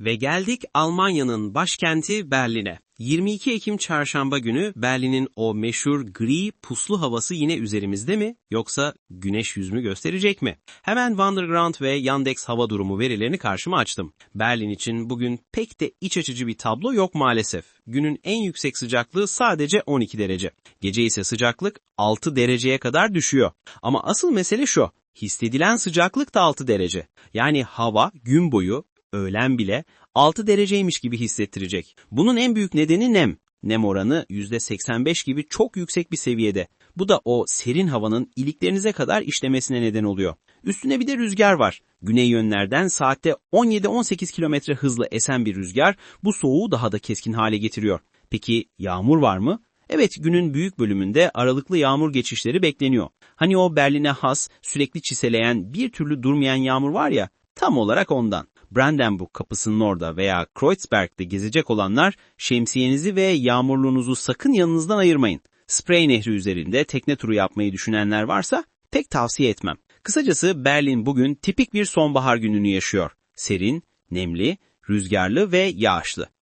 Ve geldik Almanya'nın başkenti Berlin'e. 22 Ekim çarşamba günü Berlin'in o meşhur gri puslu havası yine üzerimizde mi yoksa güneş yüzünü gösterecek mi? Hemen Wanderground ve Yandex hava durumu verilerini karşıma açtım. Berlin için bugün pek de iç açıcı bir tablo yok maalesef. Günün en yüksek sıcaklığı sadece 12 derece. Gece ise sıcaklık 6 dereceye kadar düşüyor. Ama asıl mesele şu. Hissedilen sıcaklık da 6 derece. Yani hava gün boyu öğlen bile 6 dereceymiş gibi hissettirecek. Bunun en büyük nedeni nem. Nem oranı %85 gibi çok yüksek bir seviyede. Bu da o serin havanın iliklerinize kadar işlemesine neden oluyor. Üstüne bir de rüzgar var. Güney yönlerden saatte 17-18 kilometre hızla esen bir rüzgar bu soğuğu daha da keskin hale getiriyor. Peki yağmur var mı? Evet günün büyük bölümünde aralıklı yağmur geçişleri bekleniyor. Hani o Berlin'e has, sürekli çiseleyen, bir türlü durmayan yağmur var ya, tam olarak ondan. Brandenburg kapısının orada veya Kreuzberg'de gezecek olanlar şemsiyenizi ve yağmurluğunuzu sakın yanınızdan ayırmayın. Sprey Nehri üzerinde tekne turu yapmayı düşünenler varsa pek tavsiye etmem. Kısacası Berlin bugün tipik bir sonbahar gününü yaşıyor. Serin, nemli, rüzgarlı ve yağışlı.